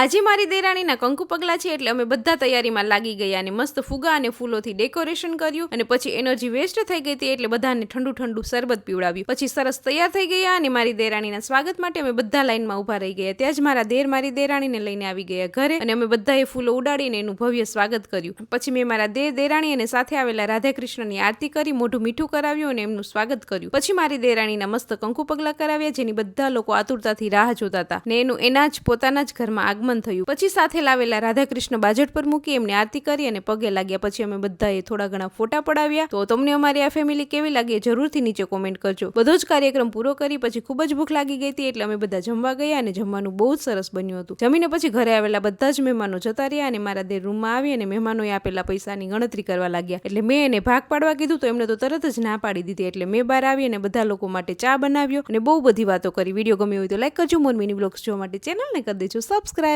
આજે મારી દેરાણીના કંકુ પગલા છે એટલે અમે બધા તૈયારીમાં લાગી ગયા અને મસ્ત ફુગા અને ફૂલોથી ડેકોરેશન કર્યું અને પછી એનર્જી વેસ્ટ થઈ ગઈ હતી એટલે બધાને ઠંડુ ઠંડુ શરબત પીવડાવ્યું. પછી સરસ તૈયાર થઈ ગયા અને મારી દેરાણીના સ્વાગત માટે અમે બધા લાઈનમાં ઊભા રહી ગયા. ત્યાં જ મારા દેર મારી દેરાણીને લઈને આવી ગયા ઘરે અને અમે બધાએ ફૂલો ઉડાડીને એનું ભવ્ય સ્વાગત કર્યું. પછી મેં મારા દેર દેરાણી અને સાથે આવેલા રાધાકૃષ્ણની આરતી કરી, મોઢું મીઠું કરાવ્યું અને એમનું સ્વાગત કર્યું. પછી મારી દેરાણીના મસ્ત કંકુ પગલા કરાવ્યા, જેની બધા લોકો આતુરતાથી રાહ જોતા હતા ને એનું એના જ પોતાના જ ઘરમાં આગમન થયું. પછી સાથે લાવેલા રાધાકૃષ્ણ બાજટ પર મૂકી એમને આરતી કરી અને પગે લાગ્યા. પછી અમે બધાએ થોડા ઘણા ફોટા પડાવ્યા. તો તમને અમારી આ ફેમિલી કેવી લાગી જરૂરથી નીચે કોમેન્ટ કરજો. બધો જ કાર્યક્રમ પૂરો કરી પછી ખૂબ જ ભૂખ લાગી ગઈ હતી એટલે અમે બધા જમવા ગયા અને જમવાનું બહુ જ સરસ બન્યું હતું. જમીને પછી ઘરે આવેલા બધા જ મહેમાનો જતા રહ્યા અને મારા દેર રૂમમાં આવી અને મહેમાનોએ આપેલા પૈસાની ગણતરી કરવા લાગ્યા. એટલે મેં એને ભાગ પાડવા કીધું તો એમને તો તરત જ ના પાડી દીધી. એટલે મેં બહાર આવી અને બધા લોકો માટે ચા બનાવ્યો અને બહુ બધી વાતો કરી. વીડિયો ગમ્યો હોય તો લાઈક કરજો. મોર મિની બ્લોગ્સ જોવા માટે ચેનલને કરી દેજો. સબસ્ક્રાઈબ